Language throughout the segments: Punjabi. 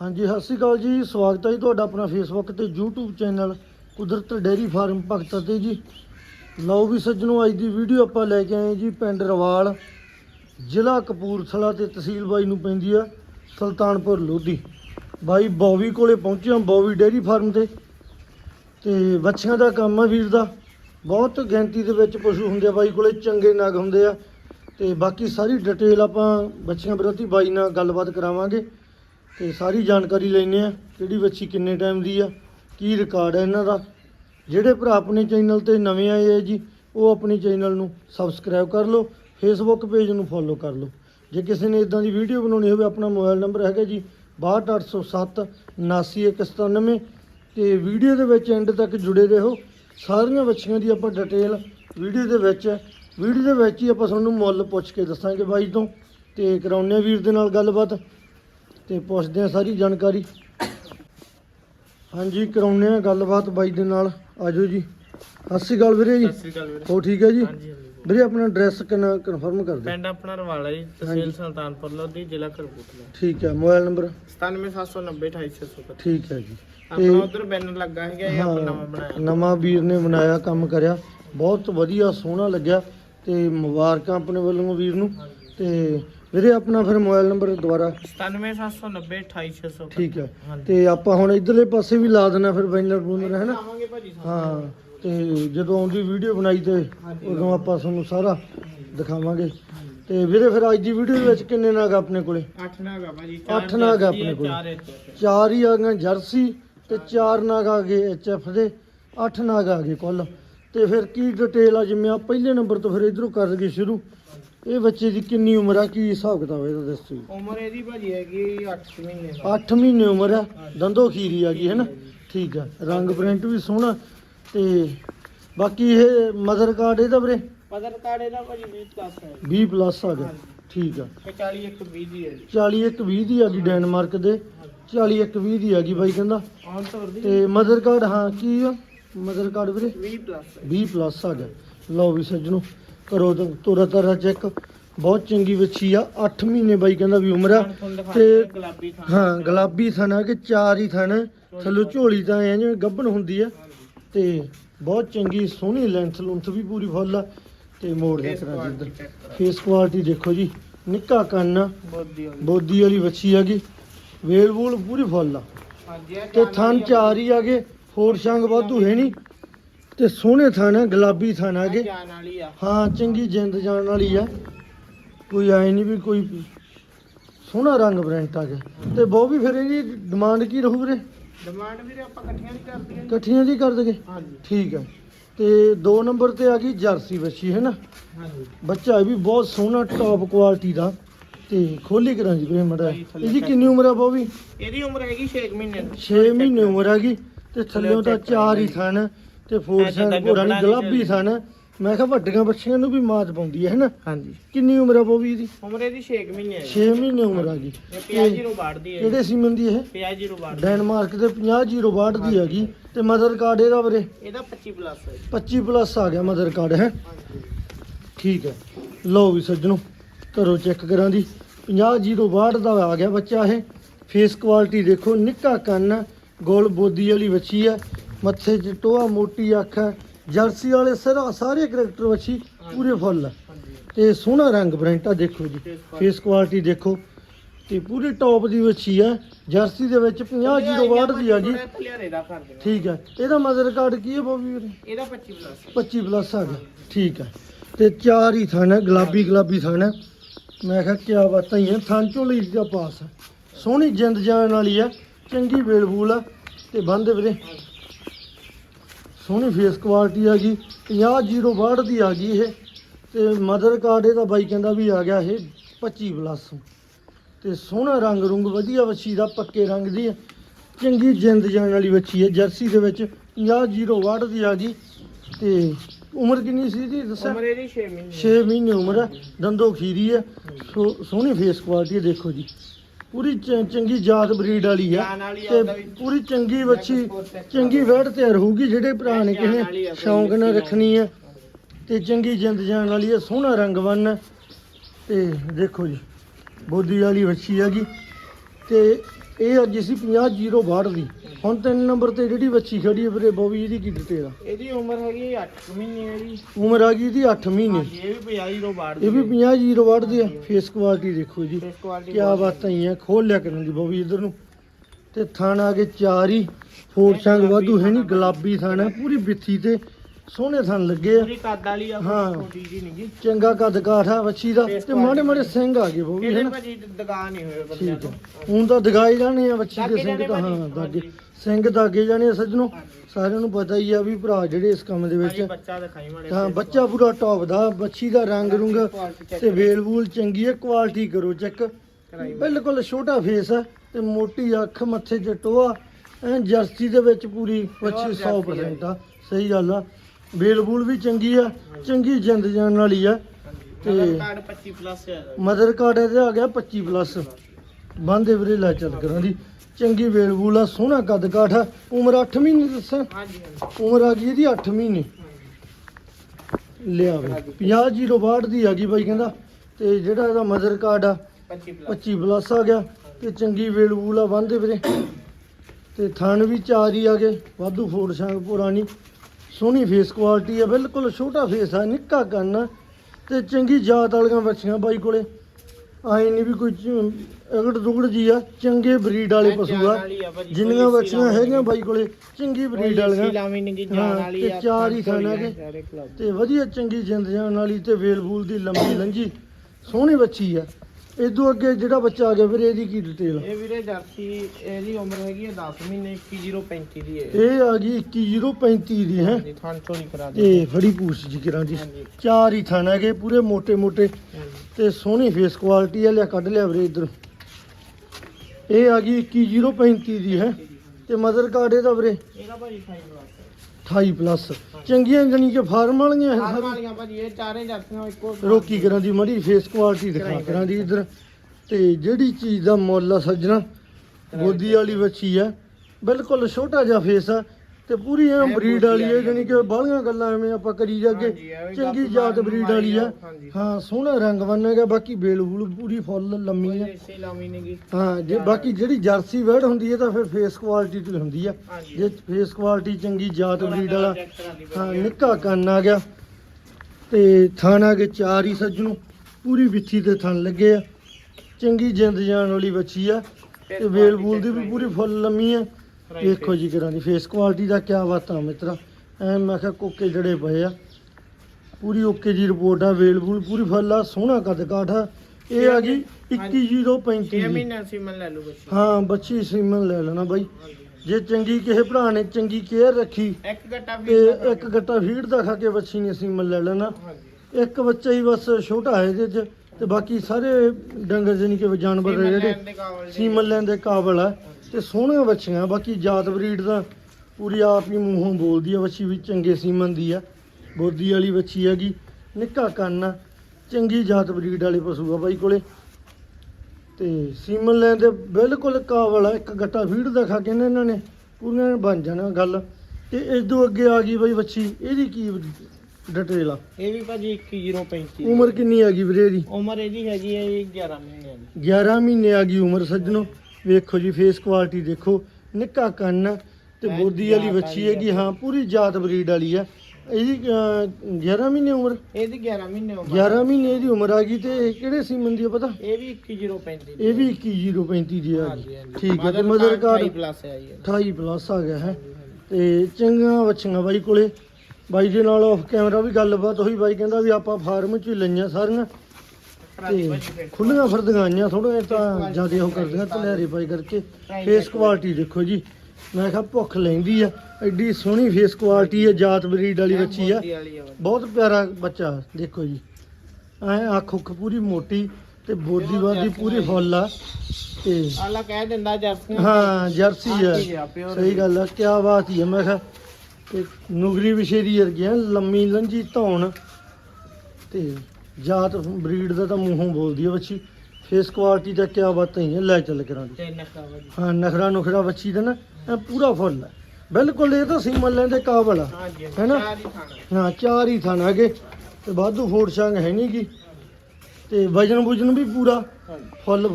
ਹਾਂਜੀ, ਸਤਿ ਸ਼੍ਰੀ ਅਕਾਲ ਜੀ। ਸਵਾਗਤ ਹੈ ਜੀ ਤੁਹਾਡਾ ਆਪਣਾ ਫੇਸਬੁੱਕ ਤੇ YouTube channel Kudrat dairy farm Bhagat ਤੇ ਜੀ। ਲਓ ਵੀ ਸੱਜਣੋ, ਅੱਜ ਦੀ ਵੀਡੀਓ ਆਪਾਂ ਲੈ ਕੇ ਆਏ ਜੀ ਪਿੰਡ ਰਵਾਲ, ਜ਼ਿਲ੍ਹਾ ਕਪੂਰਥਲਾ ਤੇ ਤਹਿਸੀਲ ਬਾਈ ਨੂੰ ਪੈਂਦੀ ਆ ਸੁਲਤਾਨਪੁਰ ਲੋਧੀ। ਬਾਈ, ਬੌਵੀ ਕੋਲੇ ਪਹੁੰਚੇ ਹਾਂ, ਬੌਵੀ ਡੇਅਰੀ ਫਾਰਮ ਤੇ। ਤੇ ਬੱਚਿਆਂ ਦਾ ਕੰਮ ਆ ਵੀਰ ਦਾ। ਬਹੁਤ ਗਿਣਤੀ ਦੇ ਵਿੱਚ ਪਸ਼ੂ ਹੁੰਦੇ ਆ ਬਾਈ ਕੋਲੇ, ਚੰਗੇ ਨਗ ਹੁੰਦੇ ਆ। ਤੇ ਬਾਕੀ ਸਾਰੀ ਡਿਟੇਲ ਆਪਾਂ ਬੱਚਿਆਂ ਪ੍ਰਤੀ ਬਾਈ ਨਾਲ ਗੱਲਬਾਤ ਕਰਾਵਾਂਗੇ। ਤੇ ਸਾਰੀ ਜਾਣਕਾਰੀ ਲੈਣੇ ਆ ਕਿਹੜੀ ਬੱਚੀ ਕਿੰਨੇ ਟਾਈਮ ਦੀ ਆ, ਕੀ ਰਿਕਾਰਡ ਹੈ ਇਹਨਾਂ ਦਾ। ਜਿਹੜੇ ਭਰਾ ਆਪਣੇ ਚੈਨਲ ਤੇ ਨਵੇਂ ਆਏ ਆ ਜੀ, ਉਹ ਆਪਣੇ ਚੈਨਲ ਨੂੰ ਸਬਸਕ੍ਰਾਈਬ ਕਰ ਲਓ ਫੇਸਬੁੱਕ ਪੇਜ ਨੂੰ ਫੋਲੋ ਕਰ ਲਓ। ਜੇ ਕਿਸੇ ਨੇ ਇਦਾਂ ਦੀ ਵੀਡੀਓ ਬਣਾਉਣੀ ਹੋਵੇ, ਆਪਣਾ ਮੋਬਾਈਲ ਨੰਬਰ ਹੈਗਾ ਜੀ 62807 79197 ਤੇ ਵੀਡੀਓ ਦੇ ਵਿੱਚ ਐਂਡ ਤੱਕ ਜੁੜੇ ਰਹੋ। ਸਾਰੀਆਂ ਬੱਚੀਆਂ ਦੀ ਆਪਾਂ ਡਿਟੇਲ ਵੀਡੀਓ ਦੇ ਵਿੱਚ ਹੈ। ਵੀਡੀਓ ਦੇ ਵਿੱਚ ਹੀ ਆਪਾਂ ਤੁਹਾਨੂੰ ਮੁੱਲ ਪੁੱਛ ਕੇ ਦੱਸਾਂਗੇ ਬਾਈ ਤੋਂ ਤੇ ਕਰਾਉਂਦੇ ਹਾਂ ਵੀਰ ਦੇ ਨਾਲ ਗੱਲਬਾਤ। ਤੇ ਪੁੱਛਦੇ ਆ ਸਾਰੀ ਜਾਣਕਾਰੀ। ਹਾਂਜੀ ਕਰਾਉਂਦੇ ਆ ਗੱਲਬਾਤ ਬਾਈ ਦੇ ਨਾਲ। ਆਜੋ ਜੀ। ਸਤਿ ਸ਼੍ਰੀ ਅਕਾਲ ਵੀਰੇ ਜੀ। ਸਤਿ ਸ੍ਰੀ ਅਕਾਲ ਵੀਰੇ। ਹੋ ਠੀਕ ਹੈ ਜੀ? ਹਾਂਜੀ ਹਾਂਜੀ ਵੀਰੇ। ਆਪਣਾ ਐਡਰੈਸ ਕਿੰਨਾ ਕਨਫਰਮ ਕਰ ਦਿਓ। ਪਿੰਡ ਆਪਣਾ ਰਵਾਲਾ ਜੀ। ਤਹਿਸੀਲ ਸੁਲਤਾਨਪੁਰ ਲੋਧੀ ਜ਼ਿਲ੍ਹਾ ਕਰਬੂਤਲਾ ਠੀਕ ਹੈ ਮੋਬਾਈਲ ਨੰਬਰ? 97790 28670 ਠੀਕ ਹੈ ਜੀ। ਆਪਣਾ ਉਧਰ ਬੈਨਰ ਲੱਗਾ ਹੈਗਾ ਇਹ ਆਪਾਂ ਨਵਾਂ ਬਣਾਇਆ। ਨਵਾਂ ਵੀਰ ਨੇ ਬਣਾਇਆ ਕੰਮ ਕਰਿਆ। ਬਹੁਤ ਵਧੀਆ ਸੋਹਣਾ ਲੱਗਿਆ। ਤੇ ਮੁਬਾਰਕਾਂ ਆਪਣੇ ਵੱਲੋਂ ਵੀਰ ਨੂੰ। ਤੇ ਵੀਰੇ ਆਪਣਾ ਫਿਰ ਮੋਬਾਈਲ ਨੰਬਰ ਦੁਬਾਰਾ। 97790 28670 ਠੀਕ ਹੈ। ਤੇ ਆਪਾਂ ਹੁਣ ਇਧਰਲੇ ਪਾਸੇ ਵੀ ਲਾ ਦੇਣਾ ਫਿਰ ਬੈਨਰ ਬੂਨਰ ਹੈ ਨਾ? ਭਾਜੀ ਹਾਂ ਤੇ ਜਦੋਂ ਆਉਂਦੀ ਵੀਡੀਓ ਬਣਾਈ ਤੇ। ਉਦੋਂ ਆਪਾਂ ਤੁਹਾਨੂੰ ਸਾਰਾ ਦਿਖਾਵਾਂਗੇ। ਤੇ ਵੀਰੇ ਫਿਰ ਅੱਜ ਦੀ ਵੀਡੀਓ ਵਿੱਚ ਕਿੰਨੇ ਨਾਗ ਆਪਣੇ ਕੋਲੇ? 8 ਨਾਗ ਆ ਭਾਜੀ ਅੱਠ ਨਾਗ ਆ ਆਪਣੇ ਕੋਲ। ਚਾਰ ਹੀ ਆ ਗਏ ਜਰਸੀ ਤੇ ਚਾਰ ਨਾਗ ਆ ਗਏ ਐਚਐਫ ਦੇ। ਅੱਠ ਨਾਗ ਆ ਗਏ ਕੁੱਲ। ਤੇ ਫਿਰ ਕੀ ਡਿਟੇਲ ਆ ਜਿਵੇਂ ਆ ਪਹਿਲੇ ਨੰਬਰ ਤੋਂ ਫਿਰ ਇਧਰੋਂ ਕਰ ਦਈਏ ਸ਼ੁਰੂ। ਇਹ ਬੱਚੇ ਦੀ ਕਿੰਨੀ ਉਮਰ ਆ? ਕੀ ਹਿਸਾਬ ਕਿਤਾਬ ਇਹਦਾ ਦੱਸੋ ਜੀ? ਉਮਰ ਇਹਦੀ ਭਾਜੀ ਹੈਗੀ 8 ਮਹੀਨੇ ਦਾ। 8 ਮਹੀਨੇ ਉਮਰ ਆ? ਦੰਦੋ ਖੀਰੀ ਆ ਗਈ ਹੈ ਨਾ ਠੀਕ ਆ। ਰੰਗ ਪ੍ਰਿੰਟ ਵੀ ਸੋਹਣਾ ਤੇ ਬਾਕੀ ਇਹ ਮਦਰ ਕਾਰਡ ਇਹਦਾ ਵੀਰੇ? ਪਦਰ ਕਾਰਡ ਇਹਦਾ ਭਾਜੀ 20 ਪਲੱਸ ਹੈ 20 ਪਲੱਸ ਆ ਗਿਆ। ਠੀਕ ਆ। ਇਹ 40 ਇੱਕ 20 ਦੀ ਹੈ ਜੀ। 40 ਇੱਕ 20 ਦੀ ਆ ਗਈ ਡੈਨਮਾਰਕ ਦੇ। 40 ਇੱਕ 20 ਦੀ ਆ ਗਈ ਬਾਈ ਕਹਿੰਦਾ। ਤੇ ਮਦਰ ਕਾਰਡ ਹਾਂ ਕੀ ਆ? ਮਦਰ ਕਾਰਡ ਵੀਰੇ? 20 ਪਲੱਸ ਹੈ 20 ਪਲੱਸ ਆ ਗਿਆ। ਲਓ ਵੀ ਸੱਜਣੋ ਕਰੋ ਤੋਰਾ ਤਾਰਾ ਚੈੱਕ ਬਹੁਤ ਚੰਗੀ ਬੱਚੀ ਆ 8 ਮਹੀਨੇ ਬਾਈ ਕਹਿੰਦਾ ਵੀ ਉਮਰ ਆ। ਤੇ ਹਾਂ ਗੁਲਾਬੀ ਥਾਂ ਹਾਂ ਗੁਲਾਬੀ ਥਣਾ ਕਿ ਚਾਰ ਹੀ ਥਣ। ਥੱਲੋਂ ਝੋਲੀ ਤਾਂ ਐ ਜਿਵੇਂ ਗੱਭਣ ਹੁੰਦੀ ਆ। ਤੇ ਬਹੁਤ ਚੰਗੀ ਸੋਹਣੀ ਲੈਂਥ ਲੁੰਥ ਵੀ ਪੂਰੀ ਫੁੱਲ ਆ। ਤੇ ਮੋੜ ਦੇ ਕਰਾਂ ਚੈੱਕ ਕਰੋ ਫੇਸ ਕੁਆਲਿਟੀ ਦੇਖੋ ਜੀ ਨਿੱਕਾ ਕੰਨ ਆ, ਬੋਦੀ ਵਾਲੀ। ਬੱਚੀ ਹੈਗੀ। ਵੇਲ ਵੂਲ ਪੂਰੀ ਫੁੱਲ ਆ। ਤੇ ਥਣ ਆ। ਚਾਰ ਹੀ ਆਗੇ ਹੋਰ ਸੰਗ ਵਾਧੂ ਹੈ ਨਹੀਂ। ਤੇ ਸੋਹਣੇ ਥਣ ਆ ਗੁਲਾਬੀ ਥਣ ਵਾਲੀ ਆ। ਹਾਂ ਚੰਗੀ ਜਿੰਦ ਜਾਣ ਵਾਲੀ ਆ। ਕੋਈ ਆਏ ਨਹੀਂ ਵੀ ਕੋਈ ਸੋਹਣਾ ਰੰਗ ਬ੍ਰੈਂਟ ਆ ਗਿਆ। ਤੇ ਬਹੁ ਵੀ ਫਿਰ ਇਹਦੀ ਡਿਮਾਂਡ ਕੀ ਰਹੂ ਵੀਰੇ? ਡਿਮਾਂਡ ਵੀਰੇ ਆਪਾਂ ਇਕੱਠੀਆਂ ਨਹੀਂ ਕਰਦੀਆਂ ਜੀ। ਇਕੱਠੀਆਂ ਦੀ ਕਰ ਦਗੇ ਹਾਂਜੀ। ਠੀਕ ਹੈ ਤੇ 2 ਨੰਬਰ ਤੇ ਆ ਗਈ ਜਰਸੀ ਬੱਚੀ ਹੈ ਨਾ? ਹਾਂਜੀ। ਬੱਚਾ ਇਹ ਵੀ ਬਹੁਤ ਸੋਹਣਾ ਟੌਪ ਕੁਆਲਿਟੀ ਦਾ। ਤੇ ਖੋਲੀ ਕਰਾਂ ਜੀ ਵੀਰੇ ਮੜਾ ਇਹਦੀ ਕਿੰਨੀ ਉਮਰ ਆ ਬਹੁ ਵੀ? ਇਹਦੀ ਉਮਰ ਹੈਗੀ 6 ਮਹੀਨੇ ਦੀ। 6 ਮਹੀਨੇ ਉਮਰ ਹੈਗੀ। ਤੇ ਥੱਲੇੋਂ ਤਾਂ ਚਾਰ ਹੀ ਥਣ ਤੇ ਫੋਰ ਐਂ ਸੈਂਡ ਤਾਂ ਭੋਰਾ ਨਹੀਂ ਗੱਭਣਾ ਗੁਲਾਬੀ ਨਹੀਂ ਥਣ ਮੈਂ ਕਿਹਾ ਵੱਡੀਆਂ ਬੱਚੀਆਂ ਨੂੰ ਵੀ ਮਾਤ ਪਾਉਂਦੀ ਹੈ ਨਾ? ਹਾਂਜੀ। ਕਿੰਨੀ ਉਮਰ ਆ ਵੀ ਇਹਦੀ? ਉਮਰ ਇਹਦੀ 6 ਮਹੀਨੇ ਹੈ 6 ਮਹੀਨੇ ਉਮਰ ਆ ਗਈ। ਇਹ ਪਿਆਜੀ ਨੂੰ ਬਾੜਦੀ ਹੈ ਕਿਹੜੇ ਸੀਮਨ ਦੀ ਇਹ? ਪਿਆਜੀ ਨੂੰ ਬਾੜਦੀ ਡੈਨਮਾਰਕ ਦੇ 50 ਦੀ ਹੈਗੀ। ਤੇ ਮਦਰ ਕਾਰਡ ਇਹਦਾ ਵੀਰੇ? ਇਹਦਾ 25 ਪਲੱਸ ਹੈ 25 ਪਲੱਸ ਆ ਗਿਆ ਮਦਰ ਕਾਰਡ ਹੈ? ਹਾਂਜੀ ਠੀਕ ਹੈ। ਲਓ ਵੀ ਸੱਜਣੋ ਕਰੋ ਚੈੱਕ ਕਰਾਂ ਦੀ। 50 ਦਾ ਆ ਗਿਆ ਬੱਚਾ ਇਹ। ਫੇਸ ਕੁਆਲਿਟੀ ਦੇਖੋ ਨਿੱਕਾ ਕੰਨ ਗੋਲ ਬੋਦੀ ਵਾਲੀ ਬੱਚੀ ਹੈ। ਮੱਥੇ 'ਚ ਟੋਆ ਮੋਟੀ ਅੱਖ ਹੈ। ਜਰਸੀ ਵਾਲੇ ਸਾਰਾ ਸਾਰੇ ਕਰੈਕਟਰ ਬੱਚੀ ਪੂਰੇ ਫੁੱਲ ਹੈ। ਤੇ ਸੋਹਣਾ ਰੰਗ ਪ੍ਰਿੰਟ ਆ ਦੇਖੋ ਜੀ। ਫੇਸ ਕੁਆਲਿਟੀ ਦੇਖੋ। ਤੇ ਪੂਰੀ ਟੌਪ ਦੀ ਬੱਚੀ ਹੈ। ਜਰਸੀ ਦੇ ਵਿੱਚ 50 ਦੀ ਆ ਗਈ ਥਲਿਆਰੇ ਦਾ ਕਰ ਦੇਣਾ ਠੀਕ ਹੈ। ਇਹਦਾ ਮਦਰ ਕਾਰਡ ਕੀ ਹੈ ਬੋਬੀ ਵੀਰੇ? ਇਹਦਾ 25 ਪਲੱਸ 25 ਪਲੱਸ ਆ ਗਿਆ। ਠੀਕ ਹੈ। ਤੇ ਚਾਰ ਹੀ ਥਣ ਹੈ ਗੁਲਾਬੀ ਗੁਲਾਬੀ ਥਣ ਹੈ। ਮੈਂ ਕਿਹਾ ਕੀ ਬਾਤਾਂ ਹੀ ਹੈ। ਥਣ ਝੋਲੀ ਦਾ ਪਾਸ ਹੈ। ਸੋਹਣੀ ਜਿੰਦ ਜਾਣ ਵਾਲੀ ਹੈ। ਚੰਗੀ ਵੇਲ ਬੂਲ ਆ ਤੇ ਬੰਦ ਵੀਰੇ। ਸੋਹਣੀ ਫੇਸ ਕੁਆਲਿਟੀ ਆ ਗਈ 50 62 ਦੀ ਆ ਗਈ ਇਹ। ਤੇ ਮਦਰ ਕਾਰਡ ਇਹਦਾ ਬਾਈ ਕਹਿੰਦਾ ਵੀ ਆ ਗਿਆ ਇਹ 25 ਪਲੱਸ ਤੇ ਸੋਹਣਾ ਰੰਗ ਰੁੰਗ ਵਧੀਆ ਵੱਛੀ ਦਾ ਪੱਕੇ ਰੰਗ ਦੀ ਹੈ ਚੰਗੀ ਜਿੰਦ ਜਾਣ ਵਾਲੀ ਵੱਛੀ ਹੈ ਜਰਸੀ ਦੇ ਵਿੱਚ 50 62 ਦੀ ਆ ਗਈ। ਤੇ ਉਮਰ ਕਿੰਨੀ ਸੀ ਦੀ ਦੱਸਿਆ ਉਮਰ ਇਹਦੀ 6 ਮਹੀਨੇ। 6 ਮਹੀਨੇ ਉਮਰ ਹੈ ਦੰਦੋ ਖੀਰੀ ਹੈ ਸੋ- ਸੋਹਣੀ ਫੇਸ ਕੁਆਲਿਟੀ ਹੈ ਦੇਖੋ ਜੀ। ਪੂਰੀ ਚ- ਚੰਗੀ ਜਾਤ ਬਰੀਡ ਵਾਲੀ ਹੈ ਜਾਨ ਵਾਲੀ ਆ ਤੇ ਉਹਦਾ ਵੀ ਪੂਰੀ ਚੰਗੀ ਬੱਚੀ ਚੰਗੀ ਵੈੜ ਤਿਆਰ ਹੋਊਗੀ ਜਿਹੜੇ ਭਰਾ ਨੇ ਜਾਨ ਵਾਲੀ ਕਿਸੇ ਆ, ਕੋਈ ਸ਼ੌਂਕ ਨਾਲ ਮਿੱਟੀ ਰੱਖਣੀ ਹੈ ਤੇ ਚੰਗੀ ਜਿੰਦ ਜਾਨ ਵਾਲੀ ਹੈ ਸੋਹਣਾ ਰੰਗ ਬੰਨ। ਹੈ ਤੇ ਦੇਖੋ ਜੀ ਬੋਦੀ ਵਾਲੀ ਬੱਚੀ ਹੈਗੀ ਤੇ ਇਹ ਅੱਜ ਸੀ 50 ਦੀ ਹੁਣ ਤਿੰਨ ਨੰਬਰ ਤੇ ਜਿਹੜੀ ਬੱਚੀ ਖੜੀ ਹੈ ਵੀਰੇ ਬੋਬੀ ਇਹਦੀ ਕੀ ਡਿਟੇਲ ਆ? ਇਹਦੀ ਉਮਰ ਹੈਗੀ 8 ਮਹੀਨੇ ਹੈ ਜੀ ਉਮਰ ਆ ਗਈ ਇਹਦੀ 8 ਮਹੀਨੇ। ਹਾਂਜੀ ਇਹ ਵੀ 50 ਤੋਂ ਬਾਹਰ ਇਹ ਵੀ 50 ਵਾਟ ਦੀ ਆ ਫੇਸ ਕੁਆਲਿਟੀ ਦੇਖੋ ਜੀ। ਕੀ ਬਾਤਾਂ ਹੀ। ਆ। ਖੋਲ ਲਿਆ ਕਰਨ ਦੀ ਬੋਬੀ ਇਧਰ ਨੂੰ। ਤੇ ਥਣ ਆ ਕੇ ਚਾਰ ਹੀ। ਫੋਰ ਸੰਗ ਵਾਧੂ ਹੈ ਨਹੀਂ ਗੁਲਾਬੀ ਥਣ। ਪੂਰੀ ਬਿੱਥੀ ਤੇ ਸੋਹਣੇ ਥਣ ਲੱਗੇ ਆ। ਪੂਰੀ ਕੱਦ ਵਾਲੀ ਆ ਹਾਂ। ਛੋਟੀ ਜੀ ਨਹੀਂ ਜੀ। ਚੰਗਾ ਕੱਦ ਕਾਠਾ ਵੱਛੀ ਦਾ। ਤੇ ਮਾੜੇ ਮਾੜੇ ਸਿੰਘ ਆ ਗਏ ਇਹਦੇ ਨਾ ਭਾਜੀ ਦਗਾ ਨਹੀਂ ਹੋਏ ਬੰਦਿਆਂ ਠੀਕ ਹੈ ਤੋਂ। ਹੁਣ ਤਾਂ ਦਗਾਏ ਜਾਣੇ ਆ ਵੱਛੀ ਦੇ ਦਾਗੇ ਸਿੰਘ ਜਾਣੇ ਤਾਂ ਹਾਂ ਭਾਜੀ, ਦਾਗੇ। ਹਾਂਜੀ। ਸਿੰਘ ਦਾਗੇ ਜਾਣੇ ਆ ਸੱਜਣੋ। ਸਾਰਿਆਂ ਨੂੰ ਪਤਾ ਹੀ ਆ ਵੀ ਭਰਾ ਜਿਹੜੇ ਇਸ ਕੰਮ ਦੇ ਭਾਜੀ ਵਿੱਚ ਬੱਚਾ ਦਿਖਾਈ ਮੜੇ ਹਾਂ ਬੱਚਾ ਪੂਰਾ ਟੌਪ ਦਾ ਬੱਚੀ ਦਾ ਰੰਗ ਰੁੰਗ ਤੇ ਵੇਲ ਵੂਲ ਚੰਗੀ ਹੈ ਕੁਆਲਿਟੀ ਕਰੋ ਚੈੱਕ ਬਿਲਕੁਲ ਛੋਟਾ ਫੇਸ ਹੈ ਤੇ ਮੋਟੀ ਅੱਖ ਮੱਥੇ 'ਚ ਟੋਆ। ਐ ਜਰਸੀ ਦੇ ਵਿੱਚ ਪੂਰੀ ਬੱਚੀ 100% ਆ ਸਹੀ ਗੱਲ ਆ। ਵੂਲ ਵੀ ਚੰਗੀ ਆ ਚੰਗੀ ਜਿੰਦ ਜਾਨ ਵਾਲੀ ਆ ਤੇ ਕਾਰਡ 25 ਪਲੱਸ ਇਹਦਾ। ਮਦਰ ਕਾਰਡ ਇਹਦੇ ਆ ਗਿਆ 25 ਪਲੱਸ ਬੰਦੇ ਵੀਰੇ ਲੈ ਚੱਲ ਕਰਾਂ ਦੀ। ਚੰਗੀ ਵੂਲ ਆ ਸੋਹਣਾ ਕੱਦ ਕਾਠ ਆ। ਉਮਰ 8 ਮਹੀਨੇ ਦੱਸਾਂ? ਹਾਂਜੀ ਉਮਰ ਆ ਗਈ ਇਹਦੀ 8 ਮਹੀਨੇ। ਲਿਆ ਵੇ 50 ਜੀਰੋ ਬਾਹਠ ਦੀ ਆ ਗਈ ਬਾਈ ਕਹਿੰਦਾ। ਤੇ ਜਿਹੜਾ ਇਹਦਾ ਮਦਰ ਕਾਰਡ ਆ 25 ਪਲੱਸ 25 ਪਲੱਸ ਆ ਗਿਆ। ਤੇ ਚੰਗੀ ਵੂਲ ਆ ਬੰਦੇ ਵੀਰੇ। ਤੇ ਥਣ ਵੀ ਚਾਰ ਹੀ ਆ ਗਏ ਵਾਧੂ ਫੋੜ ਸ਼ਾਂਗ ਪੁਰਾਣੀ। ਸੋਹਣੀ ਫੇਸ ਕੁਆਲਿਟੀ ਆ ਬਿਲਕੁਲ ਛੋਟਾ ਫੇਸ ਆ ਨਿੱਕਾ ਕੰਨ ਆ ਤੇ ਚੰਗੀ ਜਾਤ ਵਾਲੀਆਂ ਬੱਚੀਆਂ ਬਾਈ ਕੋਲੇ। ਆਏ ਨਹੀਂ ਵੀ ਕੋਈ ਅਗੜ ਦੁਗੜ ਜੀ ਆ ਚੰਗੇ ਬਰੀਡ ਵਾਲੇ ਪਸ਼ੂ ਆ। ਜਿੰਨੀਆਂ ਬੱਚੀਆਂ ਹੈਗੀਆਂ ਬਾਈ ਕੋਲੇ ਚੰਗੀ ਬਰੀਡ ਵਾਲੀਆਂ। ਤੇ ਚਾਰ ਹੀ ਖਾਣਾ। ਤੇ ਵਧੀਆ ਚੰਗੀ ਜਿੰਦ ਜਾਨ ਵਾਲੀ ਤੇ ਵੇਲ ਵੂਲ ਦੀ ਲੰਬੀ ਲੰਜੀ ਸੋਹਣੀ ਬੱਚੀ ਆ। ਇਦੋਂ ਅੱਗੇ ਜਿਹੜਾ ਬੱਚਾ ਆ ਗਿਆ ਫਿਰ ਇਹਦੀ ਕੀ ਡਿਟੇਲ ਇਹ ਵੀਰੇ ਜਰਸੀ ਇਹਦੀ ਉਮਰ ਹੈਗੀ ਹੈ 10 ਮਹੀਨੇ 21035 ਦੀ ਹੈ ਇਹ ਆ ਗਈ 21035 ਦੀ ਹੈ? ਇਹ ਫੜੀ ਪੂਛ ਜੀ ਕਰਾਂ ਜੀ ਚਾਰ ਹੀ ਥਣ ਹੈਗੇ ਪੂਰੇ ਮੋٹے ਮੋਟੇ ਤੇ ਸੋਹਣੀ ਫੇਸ ਕੁਆਲਿਟੀ ਆ ਲਿਆ ਕੱਢ ਲਿਆ ਵੀਰੇ ਇਧਰ। ਇਹ ਆ ਗਈ 21035 ਦੀ ਹੈ? ਤੇ ਮਦਰ ਕਾਰਡ ਇਹਦਾ ਵੀਰੇ? ਇਹਦਾ ਭਾਜੀ 5 ਲੱਖ 28 ਪਲੱਸ ਚੰਗੀਆਂ ਜਣੀ ਕਿ ਫਾਰਮ ਵਾਲੀਆਂ ਹੈ ਸਾਰੀ ਵਾਲੀਆਂ ਭਾਜੀ ਇਹ ਚਾਰੇ ਜਰਸੀਆਂ ਇੱਕੋ ਰੋਕੀ ਕਰਾਂ ਦੀ ਮੜੀ ਫੇਸ ਕੁਆਲਿਟੀ ਦਿਖਾ ਕਰਾਂ ਦੀ ਇਧਰ। ਤੇ ਜਿਹੜੀ ਚੀਜ਼ ਦਾ ਮੁੱਲ ਆ ਸੱਜਣਾ ਗੋਦੀ ਵਾਲੀ ਬੱਚੀ ਆ ਬਿਲਕੁਲ ਛੋਟਾ ਜਿਹਾ ਫੇਸ ਆ। ਤੇ ਪੂਰੀ ਐ ਬਰੀਡ ਵਾਲੀ ਹੈ ਜਾਣੀ ਕਿ ਬਾਹਲੀਆਂ ਗੱਲਾਂ ਐਵੇਂ ਆਪਾਂ ਕਰੀ ਜਾਗੇ ਹਾਂਜੀ, ਐਵੇਂ ਚੰਗੀ ਗੱਪ ਜਾਤ ਮਾਰਨ ਬਰੀਡ ਵਾਲੀ ਆ। ਹਾਂਜੀ। ਹਾਂ ਸੋਹਣਾ ਰੰਗ ਬੰਨੇਗਾ ਬਾਕੀ ਬੇਲ ਬੂਲ ਪੂਰੀ ਫੁੱਲ ਲੰਮੀ ਇਸੇ ਨਹੀਂ ਹਾਂ ਜੇ ਬਾਕੀ ਜਿਹੜੀ ਜਰਸੀ ਵਰਡ ਹੁੰਦੀ ਹੈ ਤਾਂ ਫਿਰ ਫੇਸ ਕੁਆਲਿਟੀ ਤੇ ਹੁੰਦੀ ਆ। ਹਾਂਜੀ। ਜੇ ਫੇਸ ਕੁਆਲਿਟੀ ਚੰਗੀ ਜਾਤ ਬਰੀਡ ਵਾਲਾ ਹਾਂ ਨਿੱਕਾ ਕੰਨ ਆ ਗਿਆ। ਤੇ ਥਣ ਕੇ ਚਾਰ ਹੀ ਸੱਜਣੋਂ। ਪੂਰੀ ਵਿੱਥੀ ਤੇ ਥਣ ਲੱਗੇ ਆ। ਚੰਗੀ ਜਿੰਦ ਜਾਨ ਵਾਲੀ ਬੱਚੀ ਆ। ਤੇ ਵੇਲ ਬੂਲ ਦੀ ਵੀ ਪੂਰੀ ਫੁੱਲ ਲੰਮੀ ਆ। ਵੇਖੋ ਜੀ ਕਰਾਂ ਦੀ ਫੇਸ ਕੁਆਲਿਟੀ ਦਾ ਕੀ ਬਾਤਾਂ ਮਿੱਤਰਾ। ਐ ਮੈਂ ਕਿਹਾ ਕੋਕੇ ਜੜੇ ਪਏ ਆ। ਪੂਰੀ ਓਕੇ ਜੀ ਰਿਪੋਰਟ ਆ ਵੇਲ ਬੂਲ ਪੂਰੀ ਫੁੱਲ ਸੋਹਣਾ ਕੱਦ ਕਾਠ ਆ। ਇਹ ਆ ਗਈ 21035 6 ਦੀ ਮਹੀਨੇ ਸੀ ਮੈਂ ਲੈ ਲੂ ਬੱਚੀ। ਹਾਂ ਬੱਚੀ ਸੀਮਨ ਲੈ ਲੈਣਾ ਬਾਈ। ਜੇ ਚੰਗੀ ਕਿਸੇ ਭਰਾ ਨੇ ਚੰਗੀ ਕੇਅਰ ਰੱਖੀ ਇੱਕ ਗੱਟਾ ਤੇ ਵੀ ਇੱਕ ਗੱਟਾ ਫੀਡ ਦਾ ਖਾ ਕੇ ਬੱਚੀ ਨੇ ਸੀਮਨ ਲੈ ਲੈਣਾ। ਇੱਕ ਬੱਚਾ ਹੀ ਬਸ ਛੋਟਾ ਹੈ ਇਹਦੇ 'ਚ ਤੇ ਬਾਕੀ ਸਾਰੇ ਡੰਗਰ ਜਾਨੀ ਕਿ ਜਾਨਵਰ ਜਿਹੜੇ ਦੇ ਜੀ। ਸੀਮਨ ਲੈਣ ਦੇ ਕਾਬਲ ਆ। ਤੇ ਸੋਹਣੀਆਂ ਬੱਚੀਆਂ ਬਾਕੀ ਜਾਤ ਬਰੀਡ ਦਾ ਪੂਰੀ ਆਪ ਹੀ ਮੂੰਹੋਂ ਬੋਲਦੀ ਆ ਬੱਚੀ ਵੀ ਚੰਗੇ ਸੀਮਨ ਦੀ ਆ। ਬੋਦੀ ਵਾਲੀ ਬੱਚੀ ਹੈਗੀ ਨਿੱਕਾ ਕੰਨ ਆ ਚੰਗੀ ਜਾਤ ਬਰੀਡ ਵਾਲੇ ਪਸ਼ੂ ਆ ਬਾਈ ਕੋਲੇ। ਤੇ ਸੀਮਨ ਲੈਣ ਦੇ ਬਿਲਕੁਲ ਕਾਬਲ ਆ ਇੱਕ ਗੱਟਾ ਫੀਡ ਦਾ ਖਾ ਕੇ ਨਾ ਇਹਨਾਂ ਨੇ ਪੂਰੀਆਂ ਬਣ ਜਾਣਾ ਗੱਲ। ਤੇ ਇਸ ਤੋਂ ਅੱਗੇ ਆ ਗਈ ਬਾਈ ਬੱਚੀ ਇਹਦੀ ਕੀ ਡਿਟੇਲ ਆ? ਇਹ ਵੀ ਭਾਜੀ 21035 ਉਮਰ ਕਿੰਨੀ ਆ ਗਈ ਵੀਰੇ ਇਹਦੀ? ਉਮਰ ਇਹਦੀ ਹੈਗੀ ਹੈ ਜੀ 11 ਮਹੀਨੇ ਦੀ। 11 ਮਹੀਨੇ ਆ ਗਈ ਉਮਰ ਸੱਜਣੋ। ਵੇਖੋ ਜੀ ਫੇਸ ਕੁਆਲਿਟੀ ਦੇਖੋ ਨਿੱਕਾ ਕੰਨ ਤੇ ਬੋਦੀ ਵਾਲੀ ਵਾਲੀ ਹੈਗੀ ਹਾਂ ਪੂਰੀ ਜਾਤ ਬਰੀਡ ਵਾਲੀ ਆ। ਇਹਦੀ ਅਹ, 11 ਮਹੀਨੇ ਉਮਰ? ਇਹਦੀ 11 ਮਹੀਨੇ ਉਮਰ 11 ਮਹੀਨੇ ਦੀ ਉਮਰ ਆ ਗਈ ਤੇ ਇਹ ਕਿਹੜੇ ਸੀਮਨ ਦੀ ਆ ਪਤਾ? ਇਹ ਵੀ 21035 ਦੀ ਇਹ ਵੀ 21035 ਦੀ ਆ ਗਈ। ਠੀਕ ਹੈ ਤੇ ਮਦਰ ਕਾਰਡ 28 plus ਹੈ ਜੀ। 28 ਪਲੱਸ ਆ ਗਿਆ ਹੈ। ਤੇ ਚੰਗੀਆਂ ਬੱਚੀਆਂ ਬਾਈ ਕੋਲੇ। ਬਾਈ ਦੇ ਨਾਲ ਆਫ ਕੈਮਰਾ ਵੀ ਗੱਲਬਾਤ ਹੋਈ ਬਾਈ ਕਹਿੰਦਾ ਵੀ ਆਪਾਂ ਫਾਰਮ 'ਚ ਹੀ ਲਈਆਂ ਸਾਰੀਆਂ। ਖੁੱਲੀਆਂ ਫਿਰਦੀਆਂ ਥੋੜਾ ਤਾਂ ਜ਼ਿਆਦਾ ਉਹ ਕਰਦੀਆਂ ਤਲਿਆਰੇ ਪਾਈ ਕਰਕੇ। ਫੇਸ ਕੁਆਲਿਟੀ ਦੇਖੋ ਜੀ। ਮੈਂ ਕਿਹਾ ਭੁੱਖ ਲੈਂਦੀ ਆ ਐਡੀ ਸੋਹਣੀ ਫੇਸ ਕੁਆਲਿਟੀ ਹੈ ਜਾਤ ਬਰੀਡ ਵਾਲੀ ਬੱਚੀ ਆ। ਬਹੁਤ ਪਿਆਰਾ ਬੱਚਾ ਦੇਖੋ ਜੀ। ਐ ਅੱਖ ਉੱਖ ਪੂਰੀ ਮੋਟੀ ਤੇ ਬੋਦੀ ਬਾਦੀ ਪੂਰੀ ਫੁੱਲ ਆ ਤੇ ਆਲਾ ਕਹਿ ਦਿੰਦਾ ਜਰਸੀ ਹਾਂ ਜਰਸੀ ਆ। ਸਹੀ ਗੱਲ ਆ ਕੀ ਬਾਤ ਹੀ ਆ ਮੈਂ ਕਿਹਾ ਤੇ ਨੁਗਰੀ ਵਿਸ਼ੇਰੀ ਵਰਗੀਆਂ ਲੰਮੀ ਲੰਜੀ ਧੌਣ ਤੇ ਜਾਤ ਬਰੀਡ ਦਾ ਤਾਂ ਮੂੰਹੋਂ ਬੋਲਦੀ ਆ ਬੱਚੀ ਫੇਸ ਕੁਆਲਿਟੀ ਦਾ ਕੀ ਬਾਤ ਹੀ ਲੈ ਚੱਲ ਕਰਾਂ ਦੀ ਤੇ ਨਖਾ ਭਾਜੀ ਹਾਂ ਨਖਰਾ ਨੁਖਰਾ ਬੱਚੀ ਦਾ ਨਾ ਐਂ ਪੂਰਾ ਫੁੱਲ ਹੈ ਬਿਲਕੁਲ ਇਹ ਤਾਂ ਸੀਮਨ ਲੈਣ ਦੇ ਕਾਬਲ ਆ ਹਾਂਜੀ ਹੈਨਾ? ਚਾਰ ਹੀ ਖਾਣਾ ਹਾਂ ਚਾਰ ਹੀ ਥਣ ਹੈਗੇ ਤੇ ਵਾਧੂ ਫੋੜ ਛਾਂਗ ਹੈ ਨਹੀਂ ਗੀ। ਤੇ ਵਜਨ ਵੁਜਨ ਵੀ ਪੂਰਾ ਹਾਂਜੀ। ਫੁੱਲ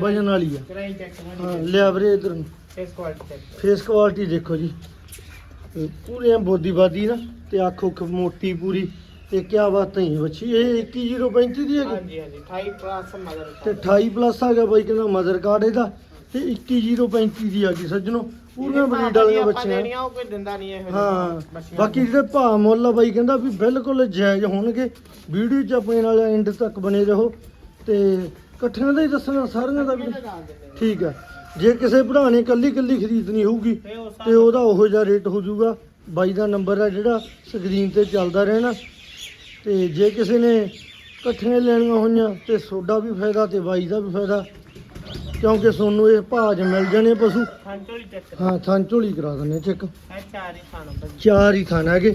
ਵਜਨ ਵਾਲੀ ਆ। ਕਰਾਈ ਚੈੱਕ ਹਾਂ ਕਰਾਂਗੇ ਲਿਆ ਵੀਰੇ ਇਧਰ face quality check face quality ਦੇਖੋ ਜੀ। ਤੇ ਪੂਰੇ ਬੋਦੀ ਬਾਦੀ ਨਾ ਤੇ ਅੱਖ ਉੱਖ ਮੋਟੀ ਪੂਰੀ। ਤੇ ਕਿਆ ਬਾਤ ਹੈ ਬੱਚੀ ਇਹ 21035 ਦੀ ਹੈਗੀ? ਹਾਂਜੀ ਹਾਂਜੀ 28 ਪਲੱਸ ਮਦਰ ਤੇ 28 ਪਲੱਸ ਆ ਗਿਆ ਬਾਈ ਕਹਿੰਦਾ ਮਦਰ ਕਾਰਡ ਇਹਦਾ। ਤੇ 21035 ਦੀ ਆ ਗਈ ਸੱਜਣੋ। ਪੂਰੀਆਂ ਬਰੀਡ ਵਾਲੀਆਂ ਬੱਚੀਆਂ ਉਹ ਕੋਈ ਦਿੰਦਾ ਨਹੀਂ ਇਹ ਹਾਂ ਬਾਕੀ ਜਿਹੜੇ ਭਾਅ ਮੁੱਲ ਬਾਈ ਕਹਿੰਦਾ ਵੀ ਬਿਲਕੁਲ ਜਾਇਜ਼ ਹੋਣਗੇ। ਵੀਡੀਓ 'ਚ ਆਪਣੇ ਨਾਲ ਐਂਡ ਤੱਕ ਬਣੇ ਰਹੋ। ਤੇ ਇਕੱਠਿਆਂ ਦਾ ਹੀ ਦੱਸਣਾ ਸਾਰਿਆਂ ਦਾ ਵੀ। ਠੀਕ ਆ। ਜੇ ਕਿਸੇ ਭਰਾ ਨੇ ਕੱਲੀ ਕੱਲੀ ਖਰੀਦਣੀ ਹੋਊਗੀ ਤੇ ਉਹ ਤੇ ਉਹਦਾ ਉਹੋ ਜਿਹਾ ਰੇਟ ਹੋ ਜਾਊਗਾ ਬਾਈ ਦਾ ਨੰਬਰ ਆ ਜਿਹੜਾ ਸਕਰੀਨ ਤੇ ਚੱਲਦਾ ਰਹਿਣਾ। ਤੇ ਜੇ ਕਿਸੇ ਨੇ ਇਕੱਠੀਆਂ ਲੈਣੀਆਂ ਹੋਈਆਂ ਤੇ ਸੋਡਾ ਵੀ ਫਾਇਦਾ ਤੇ ਬਾਈ ਦਾ ਵੀ ਫਾਇਦਾ ਕਿਉਂਕਿ ਸੋਨੂੰ ਇਹ ਭਾਜ ਮਿਲ ਜਾਣੇ ਪਸ਼ੂ। ਹਾਂ ਥਾਂ ਝੋਲੀ ਕਰਾ ਦਿੰਨੇ ਚੈੱਕ। ਚਾਰ ਹੀ ਥਾਣ ਚਾਰ ਹੀ ਥਾਣ ਹੈਗੇ।